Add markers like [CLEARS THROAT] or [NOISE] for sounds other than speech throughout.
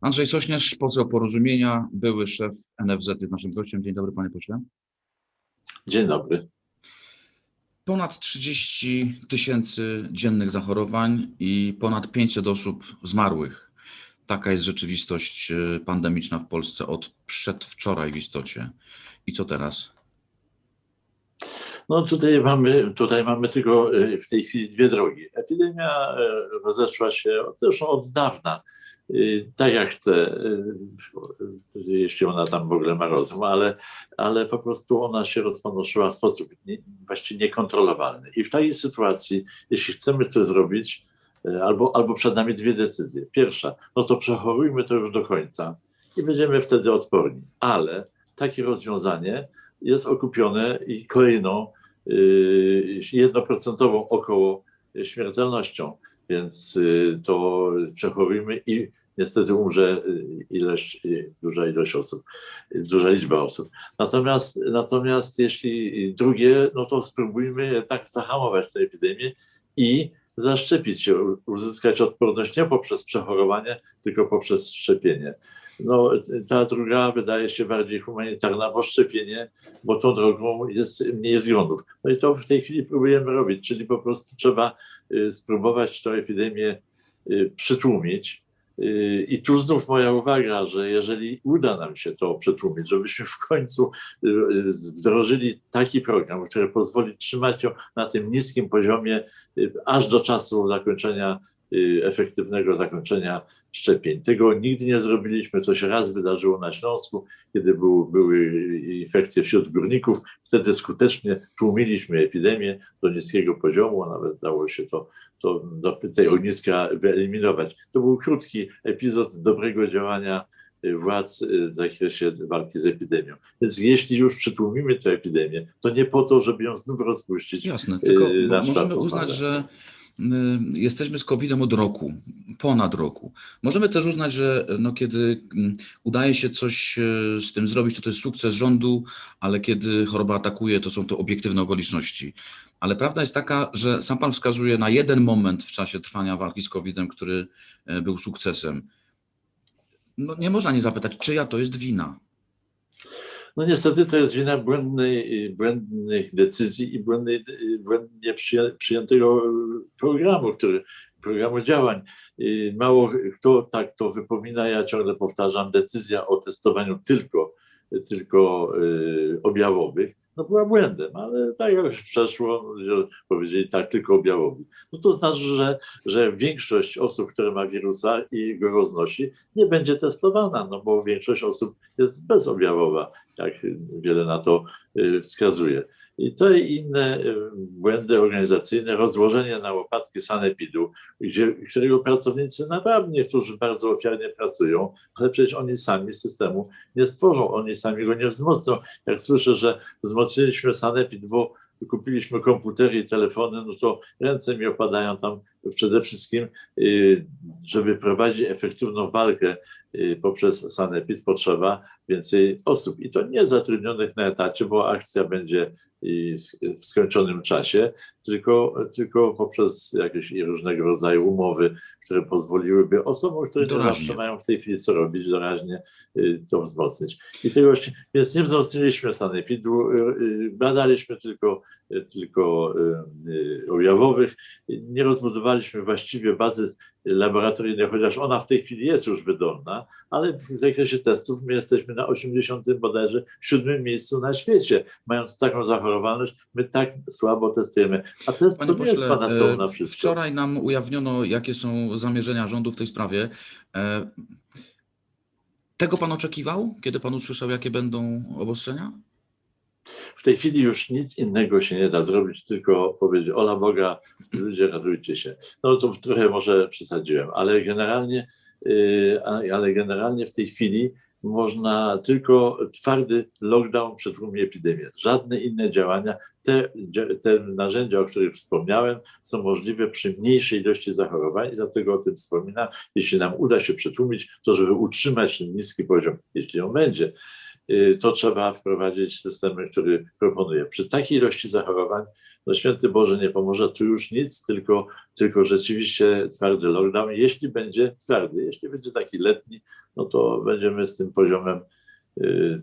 Andrzej Sośnierz, poseł Porozumienia, były szef NFZ jest naszym gościem. Dzień dobry, panie pośle. Dzień dobry. Ponad 30 tysięcy dziennych zachorowań i ponad 500 osób zmarłych. Taka jest rzeczywistość e, pandemiczna w Polsce od przedwczoraj w istocie. I co teraz? No tutaj mamy, tutaj mamy tylko e, w tej chwili dwie drogi. Epidemia e, rozeszła się też od dawna Y, tak jak chce, y, jeśli ona tam w ogóle ma rozum, ale, ale po prostu ona się rozponoszyła w sposób nie, właściwie niekontrolowalny. I w takiej sytuacji, jeśli chcemy coś zrobić, y, albo, albo przed nami dwie decyzje. Pierwsza, no to przechorujmy to już do końca i będziemy wtedy odporni. Ale takie rozwiązanie jest okupione i kolejną jednoprocentową około śmiertelnością więc to przechorujmy i niestety umrze y, y, duża ilość osób, y, duża liczba osób. Natomiast, natomiast jeśli drugie, no to spróbujmy tak zahamować tę epidemię i zaszczepić się, uzyskać odporność nie poprzez przechorowanie, tylko poprzez szczepienie. No, ta druga wydaje się bardziej humanitarna, bo szczepienie, bo tą drogą jest mniej zgonów. No i to w tej chwili próbujemy robić, czyli po prostu trzeba spróbować tę epidemię przytłumić, i tu znów moja uwaga, że jeżeli uda nam się to przetłumić, żebyśmy w końcu y, y, wdrożyli taki program, który pozwoli trzymać ją na tym niskim poziomie y, aż do czasu zakończenia, efektywnego zakończenia szczepień. Tego nigdy nie zrobiliśmy. To się raz wydarzyło na Śląsku, kiedy był, były infekcje wśród górników. Wtedy skutecznie tłumiliśmy epidemię do niskiego poziomu, nawet dało się to to do tej ogniska wyeliminować. To był krótki epizod dobrego działania y, władz y, w zakresie walki z epidemią. Więc jeśli już przytłumimy tę epidemię, to nie po to, żeby ją znów rozpuścić. Jasne, tylko y, możemy uznać, że jesteśmy z COVID-em od roku, ponad roku. Możemy też uznać, że no, kiedy mm, udaje się coś z tym zrobić, to to jest sukces rządu, ale kiedy choroba atakuje, to są to obiektywne okoliczności. Ale prawda jest taka, że sam Pan wskazuje na jeden moment w czasie trwania walki z COVID-em, który e, był sukcesem. No, nie można nie zapytać, czyja to jest wina. No niestety to jest wina błędnej, błędnych decyzji i błędnej, błędnie przyjętego programu, który, programu działań. Mało kto tak to wypomina, ja ciągle powtarzam, decyzja o testowaniu tylko, tylko y, objawowych no była błędem, ale tak jak przeszło, powiedzieli tak tylko objawowi. No to znaczy, że, że większość osób, które ma wirusa i go roznosi, nie będzie testowana, no bo większość osób jest bezobjawowa, jak wiele na to y, wskazuje. I te inne y, błędy organizacyjne, rozłożenie na łopatki sanepidu, gdzie, którego pracownicy naprawdę niektórzy bardzo ofiarnie pracują, ale przecież oni sami systemu nie stworzą, oni sami go nie wzmocnią. Jak słyszę, że wzmocniliśmy sanepid, bo kupiliśmy komputery i telefony, no to ręce mi opadają tam przede wszystkim, y, żeby prowadzić efektywną walkę y, poprzez sanepid potrzeba więcej osób i to nie zatrudnionych na etacie, bo akcja będzie w skończonym czasie, tylko, tylko poprzez jakieś różnego rodzaju umowy, które pozwoliłyby osobom, które doraźnie. nie zawsze mają w tej chwili co robić, doraźnie y, to wzmocnić. I tego, więc nie wzmocniliśmy sanepidu, y, y, badaliśmy tylko, tylko objawowych, nie rozbudowaliśmy właściwie bazy laboratoryjnej, chociaż ona w tej chwili jest już wydolna, ale w zakresie testów my jesteśmy na 80 bodajże siódmym miejscu na świecie, mając taką zachorowalność, my tak słabo testujemy. A test Panie to nie jest panaceum na wszystko. Wczoraj nam ujawniono, jakie są zamierzenia rządu w tej sprawie. E, tego pan oczekiwał, kiedy pan usłyszał, jakie będą obostrzenia? W tej chwili już nic innego się nie da zrobić, tylko powiedzieć, ola Boga, ludzie ratujcie się. No to trochę może przesadziłem, ale generalnie, y, ale generalnie w tej chwili można tylko twardy lockdown przetłumić epidemię. Żadne inne działania, te, te narzędzia, o których wspomniałem, są możliwe przy mniejszej ilości zachorowań i dlatego o tym wspominam. Jeśli nam uda się przetłumić, to żeby utrzymać ten niski poziom, jeśli on będzie, to trzeba wprowadzić systemy, który proponuje. Przy takiej ilości zachorowań, no święty Boże nie pomoże tu już nic, tylko, tylko rzeczywiście twardy lockdown. Jeśli będzie twardy, jeśli będzie taki letni, no to będziemy z tym poziomem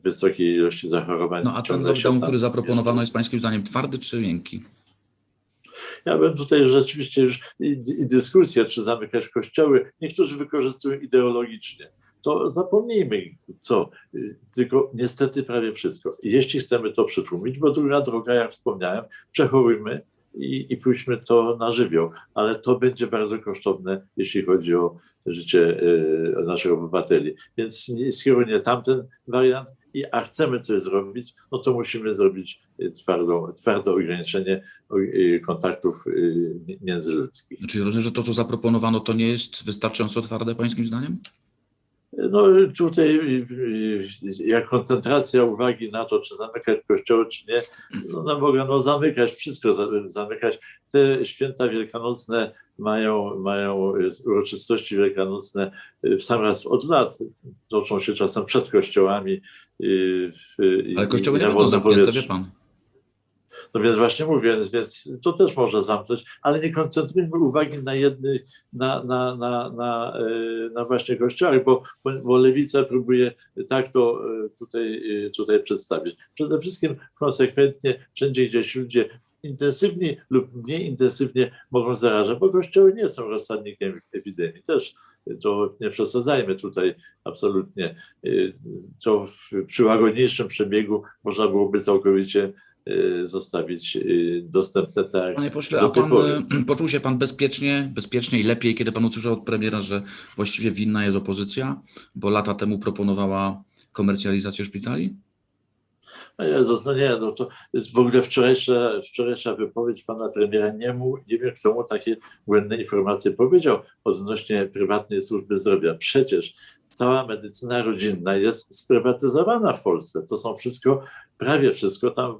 wysokiej ilości zachorowań. No a ten lockdown, który zaproponowano jest pańskim zdaniem twardy czy miękki? Ja bym tutaj rzeczywiście już i, i dyskusja, czy zamykać kościoły, niektórzy wykorzystują ideologicznie. To zapomnijmy co, tylko niestety prawie wszystko. Jeśli chcemy to przytłumić, bo druga droga, jak wspomniałem, przechorujmy i, i pójdźmy to na żywioł, ale to będzie bardzo kosztowne, jeśli chodzi o życie y, naszych obywateli. Więc skieruję tamten wariant, i, a chcemy coś zrobić, no to musimy zrobić y, twarde ograniczenie y, kontaktów międzyludzkich. Czyli rozumiem, że to, co zaproponowano, to nie jest wystarczająco twarde, pańskim zdaniem? No tutaj jak koncentracja uwagi na to, czy zamykać kościoły, czy nie, no, no mogę no, zamykać, wszystko zamykać. Te święta wielkanocne mają, mają uroczystości wielkanocne w sam raz od lat, toczą się czasem przed kościołami. Ale kościoły nie będą zamknięte, wie pan. No więc właśnie mówię, więc, to też można zamknąć, ale nie koncentrujmy uwagi na jedny, na, na, na, na, e, na właśnie kościołach, bo, bo lewica próbuje tak to e, tutaj, e, tutaj przedstawić. Przede wszystkim konsekwentnie wszędzie gdzieś ludzie intensywnie lub mniej intensywnie mogą zarażać, bo kościoły nie są rozsadnikiem epidemii. Też to nie przesadzajmy tutaj absolutnie. To w, przy łagodniejszym przebiegu można byłoby całkowicie zostawić y, dostępne tak. Panie pośle, a pan y, poczuł się pan bezpiecznie, bezpiecznie i lepiej, kiedy pan usłyszał od premiera, że właściwie winna jest opozycja, bo lata temu proponowała komercjalizację szpitali? No Jezus, no nie, no to jest w ogóle wczorajsza, wczorajsza wypowiedź pana premiera, nie, mu, nie wiem kto mu takie błędne informacje powiedział odnośnie prywatnej służby zdrowia. Przecież cała medycyna rodzinna jest sprywatyzowana w Polsce. To są wszystko prawie wszystko tam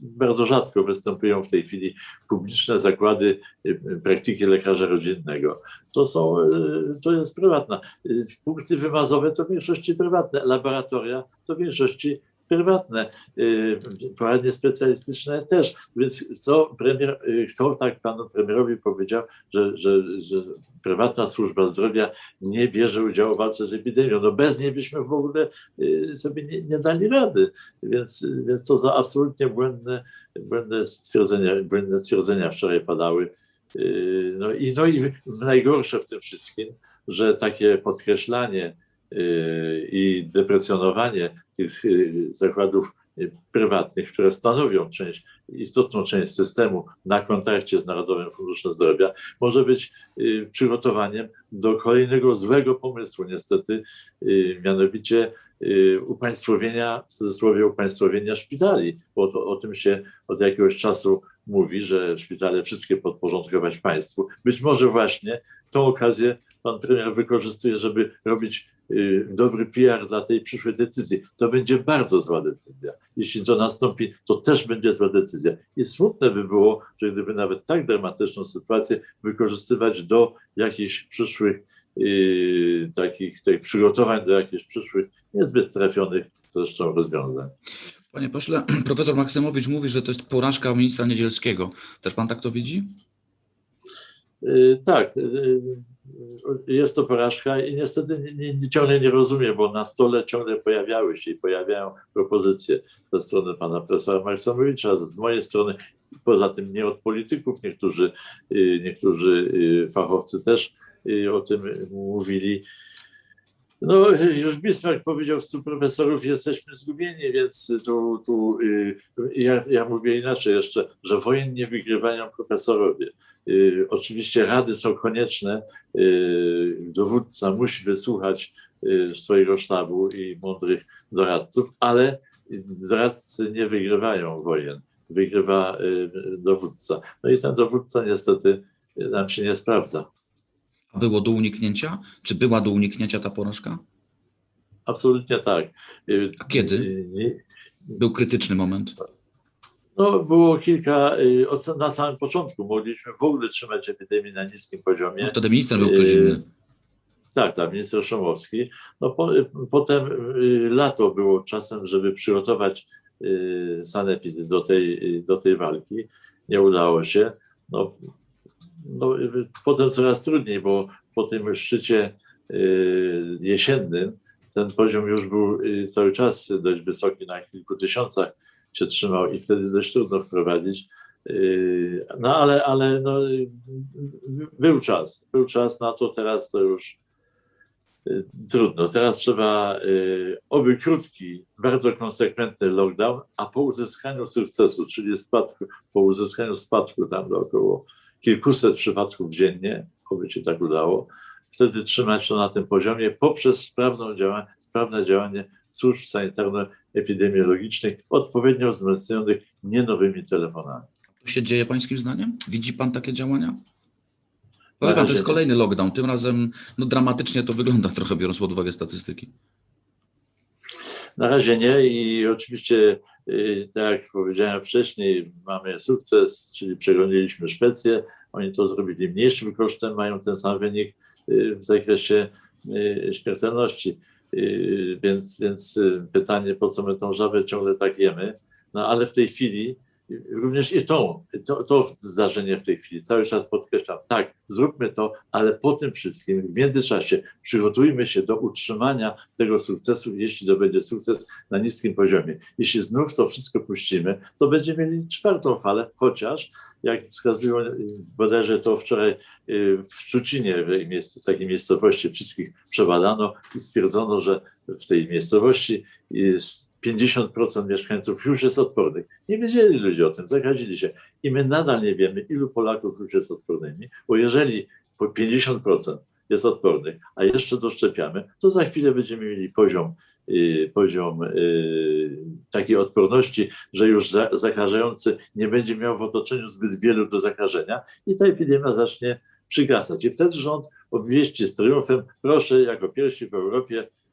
bardzo rzadko występują w tej chwili publiczne zakłady y, praktyki lekarza rodzinnego. To są, y, to jest prywatna. Y, punkty wymazowe to w większości prywatne, laboratoria to w większości prywatne, y, poradnie specjalistyczne też. Więc co premier, y, kto tak panu premierowi powiedział, że, że, że prywatna służba zdrowia nie bierze udziału w walce z epidemią? No bez niej byśmy w ogóle y, sobie nie, nie dali rady. Więc, więc to za absolutnie błędne, błędne, stwierdzenia, błędne stwierdzenia wczoraj padały. No i, no i najgorsze w tym wszystkim, że takie podkreślanie i deprecjonowanie tych y, zakładów y, prywatnych, które stanowią część, istotną część systemu na kontakcie z Narodowym Funduszem Zdrowia, może być y, przygotowaniem do kolejnego złego pomysłu, niestety, mianowicie upaństwowienia, w cudzysłowie upaństwowienia szpitali, bo to, o tym się od jakiegoś czasu mówi, że szpitale wszystkie podporządkować państwu. Być może właśnie tą okazję pan premier wykorzystuje, żeby robić dobry PR dla tej przyszłej decyzji. To będzie bardzo zła decyzja. Jeśli to nastąpi, to też będzie zła decyzja. I smutne by było, że gdyby nawet tak dramatyczną sytuację wykorzystywać do jakichś przyszłych yy, takich, takich przygotowań do jakichś przyszłych niezbyt trafionych zresztą rozwiązań. Panie pośle, [CLEARS THROAT] profesor Maksymowicz mówi, że to jest porażka ministra Niedzielskiego. Też pan tak to widzi? Yy, tak. Yy, jest to porażka i niestety nie, nie, ciągle nie rozumiem, bo na stole ciągle pojawiały się i pojawiają propozycje ze strony pana profesora Maksymowicza, z mojej strony, poza tym nie od polityków, niektórzy, y, niektórzy y, fachowcy też y, o tym mówili. No, już Bismarck powiedział, stu profesorów jesteśmy zgubieni, więc tu, tu ja, ja mówię inaczej jeszcze, że wojen nie wygrywają profesorowie. Y, oczywiście rady są konieczne. Y, dowódca musi wysłuchać y, swojego sztabu i mądrych doradców, ale doradcy nie wygrywają wojen. Wygrywa dowódca. No i ten dowódca niestety nam się nie sprawdza. A było do uniknięcia? Czy była do uniknięcia ta porażka? Absolutnie tak. A kiedy? Był krytyczny moment. No, było kilka, y, na samym początku mogliśmy w ogóle trzymać epidemię na niskim poziomie. No, wtedy minister był ktoś y, inny. Tak, tak, minister Szumowski. No po, potem lato było czasem, żeby przygotować sanepid do tej, do tej walki. Nie udało się. No, no, potem coraz trudniej, bo po tym szczycie jesiennym ten poziom już był cały czas dość wysoki, na kilku tysiącach się trzymał i wtedy dość trudno wprowadzić. No ale, ale no, był czas, był czas na to, teraz to już trudno. Teraz trzeba oby krótki, bardzo konsekwentny lockdown, a po uzyskaniu sukcesu, czyli spadku, po uzyskaniu spadku tam do około kilkuset przypadków dziennie, oby się tak udało, wtedy trzymać to na tym poziomie poprzez sprawną działanie, sprawne działanie służb sanitarno-epidemiologicznych, odpowiednio wzmocnionych nie nowymi telefonami. Co się dzieje pańskim zdaniem? Widzi pan takie działania? No to jest kolejny lockdown. Tym razem no, dramatycznie to wygląda trochę, biorąc pod uwagę statystyki. Na razie nie i oczywiście, y, tak jak powiedziałem wcześniej, mamy sukces, czyli przegoniliśmy Szwecję. Oni to zrobili mniejszym kosztem, mają ten sam wynik y, w zakresie y, śmiertelności. Więc, więc pytanie, po co my tą żabę ciągle tak jemy? No ale w tej chwili również i tą, to, to zdarzenie w tej chwili, cały czas podkreślam, tak, zróbmy to, ale po tym wszystkim w międzyczasie przygotujmy się do utrzymania tego sukcesu, jeśli to będzie sukces na niskim poziomie. Jeśli znów to wszystko puścimy, to będziemy mieli czwartą falę, chociaż jak wskazują bodajże to wczoraj y, w Szczucinie, w takiej miejscowości wszystkich przebadano i stwierdzono, że w tej miejscowości jest 50% mieszkańców już jest odpornych. Nie wiedzieli ludzie o tym, zakazili się. I my nadal nie wiemy, ilu Polaków już jest odpornymi, bo jeżeli po 50% jest odpornych, a jeszcze doszczepiamy, to za chwilę będziemy mieli poziom, yy, poziom yy, takiej odporności, że już za, zakażający nie będzie miał w otoczeniu zbyt wielu do zakażenia i ta epidemia zacznie przygasać. I wtedy rząd obwieści z triumfem, proszę, jako pierwsi w Europie Y, y,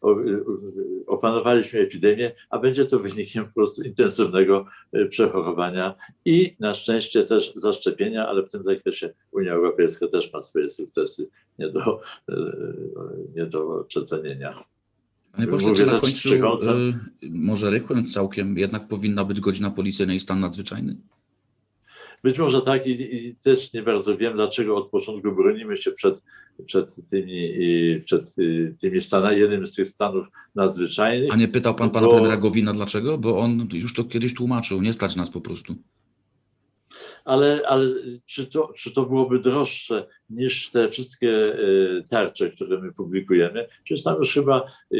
[LAUGHS] opanowaliśmy epidemię, a będzie to wynikiem po prostu intensywnego y, przechorowania i na szczęście też zaszczepienia, ale w tym zakresie Unia Europejska też ma swoje sukcesy nie do, nie do przecenienia. Panie pośle, czy na końcu, może rychłym całkiem, jednak powinna być godzina policyjna i stan nadzwyczajny? Być może tak i, i, też nie bardzo wiem, dlaczego od początku bronimy się przed, przed tymi, przed tymi stanami, jednym z tych stanów nadzwyczajnych. A nie pytał pan pana bo... premiera Gowina dlaczego? Bo on już to kiedyś tłumaczył, nie stać nas po prostu. Ale, ale czy, to, czy to byłoby droższe niż te wszystkie e, tarcze, które my publikujemy? Przecież tam już chyba e,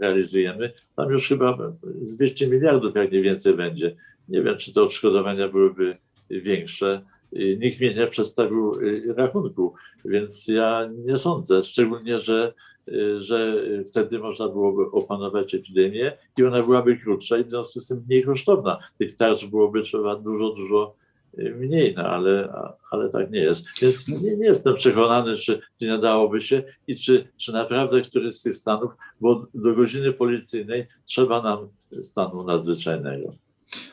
realizujemy, tam już chyba 200 miliardów, jak nie więcej będzie. Nie wiem, czy te odszkodowania byłyby większe. Nikt mnie nie przedstawił y, rachunku, więc ja nie sądzę, szczególnie, że, y, że wtedy można byłoby opanować epidemię i ona byłaby krótsza i w związku z tym mniej kosztowna. Tych tarcz byłoby trzeba dużo, dużo y, mniej, no ale, ale tak nie jest. Więc nie, nie jestem przekonany, czy, czy nie dałoby się i czy, czy naprawdę któryś z tych stanów, bo do godziny policyjnej trzeba nam stanu nadzwyczajnego.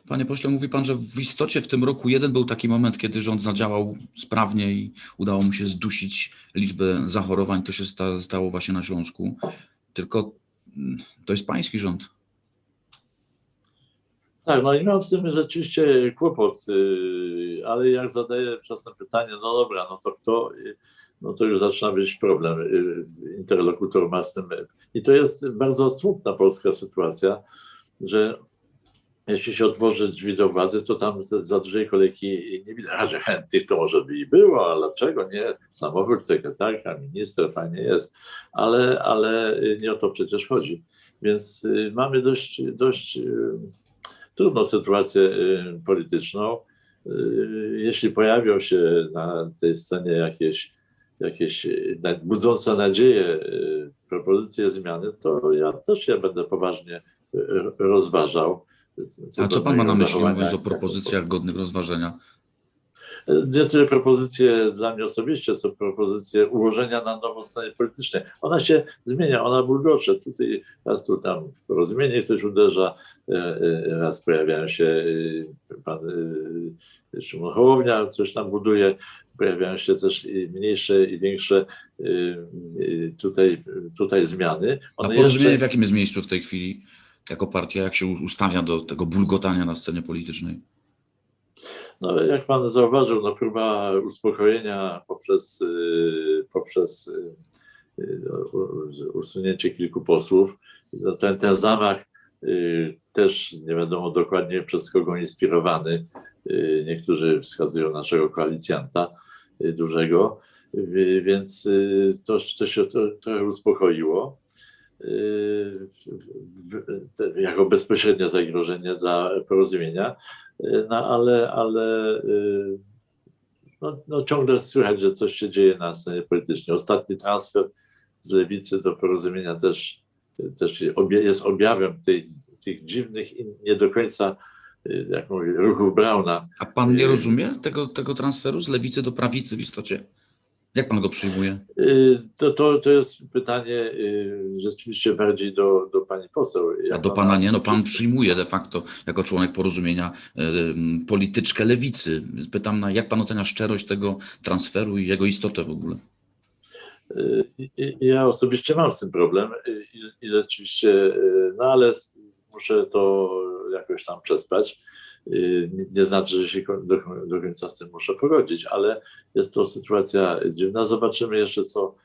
Panie pośle, mówi pan, że w istocie w tym roku jeden był taki moment, kiedy rząd zadziałał sprawnie i udało mu się zdusić liczbę zachorowań. To się stało właśnie na Śląsku. Tylko mm, to jest pański rząd. Tak, no i mam z tym rzeczywiście kłopot, y, ale jak zadaję czasem pytanie, no dobra, no to kto, no to już zaczyna być problem. Y, interlokutor ma z tym. I to jest bardzo smutna polska sytuacja, że jeśli się otworzy drzwi do władzy, to tam za dużej kolejki nie widać, że chętnych to może by i było, ale dlaczego nie? Samochód, sekretarka, minister, fajnie jest, ale, ale nie o to przecież chodzi. Więc y, mamy dość, dość y, trudną sytuację y, polityczną. Jeśli pojawią się na tej scenie jakieś, jakieś budzące nadzieję propozycje zmiany, to ja też je będę poważnie rozważał a co pan ma na myśli, mówiąc o propozycjach godnych rozważenia? Nie tyle propozycje dla mnie osobiście, co propozycje ułożenia na nową scenę polityczną. Ona się zmienia, ona bulgocze. Tutaj raz tu tam porozumienie ktoś uderza, e, e, raz pojawiają się e, pan Szymon Hołownia, coś tam buduje. pojawiają się też i mniejsze i większe tutaj, tutaj zmiany. A One porozumienie jeszcze- w jakim jest miejscu w tej chwili jako partia, jak się ustawia do tego bulgotania na scenie politycznej? No, jak pan zauważył, no, próba uspokojenia poprzez, y, poprzez y, y, u- usunięcie kilku posłów. No, ten, ten zamach też nie wiadomo dokładnie przez kogo inspirowany. Niektórzy wskazują naszego koalicjanta dużego, więc to, to się trochę uspokoiło. Y, Jako bezpośrednie zagrożenie dla porozumienia. Y, No ale, ale y, no, no ciągle słychać, że coś się dzieje na scenie politycznej. Ostatni transfer z lewicy do porozumienia też, też jest objawem tej, tych dziwnych i nie do końca, jak mówię, ruchów Brauna. A pan nie rozumie tego, tego transferu z lewicy do prawicy w istocie? Jak pan go przyjmuje? Y, To, to, to jest pytanie y, rzeczywiście bardziej do, do pani poseł. A Jak do pana nie, no pan przyjmuje de facto jako członek porozumienia y, polityczkę lewicy. Pytam, na, jak pan ocenia szczerość tego transferu i jego istotę w ogóle? Ja osobiście mam z tym problem i, i rzeczywiście, no ale muszę to jakoś tam przespać. Y, Nie- znaczy, że się do, końca z tym muszę pogodzić, ale jest to sytuacja dziwna. Zobaczymy jeszcze, co,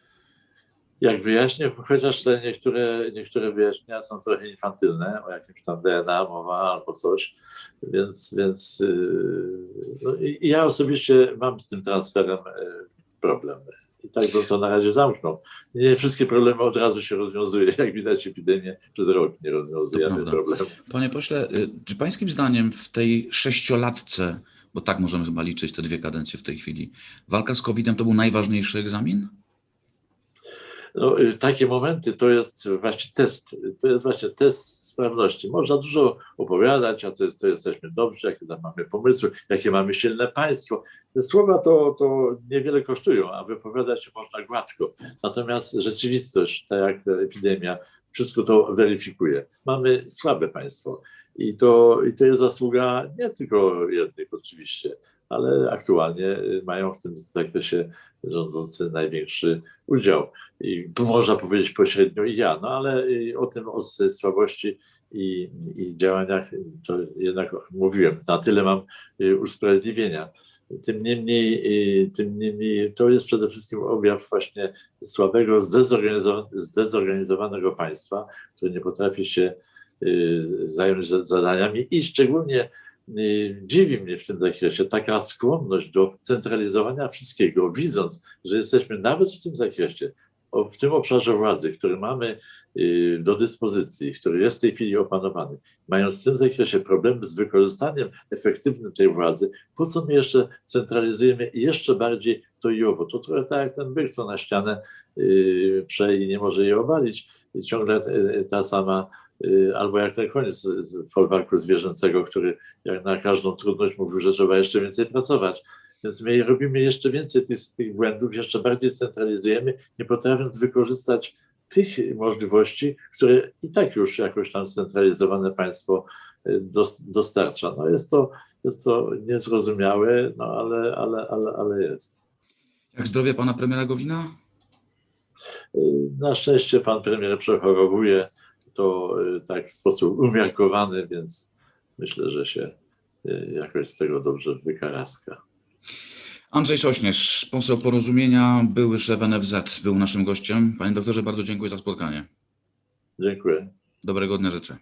jak wyjaśnię, chociaż te niektóre, niektóre wyjaśnienia są trochę infantylne, o jakimś tam DNA mowa albo coś, więc, więc y, no ja osobiście mam z tym transferem y, problem. I tak bym to na razie zamknął. Nie wszystkie problemy od razu się rozwiązuje. Jak widać, epidemię przez rok nie rozwiązujemy problemu. Panie pośle, y, czy pańskim zdaniem w tej sześciolatce, bo tak możemy chyba liczyć te dwie kadencje w tej chwili, walka z COVID-em to był najważniejszy egzamin? No, y, takie momenty to jest właśnie test. To jest właśnie test sprawności. Można dużo opowiadać, a to, to jesteśmy dobrzy, jakie tam mamy pomysły, jakie mamy silne państwo. Słowa to, to niewiele kosztują, a wypowiadać się można gładko. Natomiast rzeczywistość, tak jak epidemia, wszystko to weryfikuje. Mamy słabe państwo i to, i to jest zasługa nie tylko jednych oczywiście, ale aktualnie y, mają w tym zakresie rządzący największy udział i można powiedzieć pośrednio i ja, no ale y, o tym, o słabości i, i działaniach to jednak mówiłem, na tyle mam y, usprawiedliwienia. Tym niemniej, y, tym niemniej to jest przede wszystkim objaw właśnie słabego, zdezorganizowa- zdezorganizowanego państwa, które nie potrafi się y, zająć za- zadaniami i szczególnie y, dziwi mnie w tym zakresie taka skłonność do centralizowania wszystkiego, widząc, że jesteśmy nawet w tym zakresie w tym obszarze władzy, który mamy y, do dyspozycji, który jest w tej chwili opanowany, mając w tym zakresie problem z wykorzystaniem efektywnym tej władzy, po co my jeszcze centralizujemy jeszcze bardziej to i owo? To trochę tak jak ten byk, co na ścianę y, prze i nie może jej obalić. Ciągle y, ta sama, y, albo jak ten koniec z, folwarku zwierzęcego, który jak na każdą trudność mówił, że trzeba jeszcze więcej pracować. Więc my robimy jeszcze więcej tych, tych błędów, jeszcze bardziej centralizujemy, nie potrafiąc wykorzystać tych możliwości, które i tak już jakoś tam scentralizowane państwo y, dos, dostarcza. No jest to, jest to niezrozumiałe, no ale, ale, ale, ale jest. Jak zdrowie pana premiera Gowina? Y, Na szczęście pan premier przechorowuje to y, tak w sposób umiarkowany, więc myślę, że się y, jakoś z tego dobrze wykaraska. Andrzej Sośnierz, poseł Porozumienia, były szef NFZ, był naszym gościem. Panie doktorze, bardzo dziękuję za spotkanie. Dziękuję. Dobrego dnia życzę.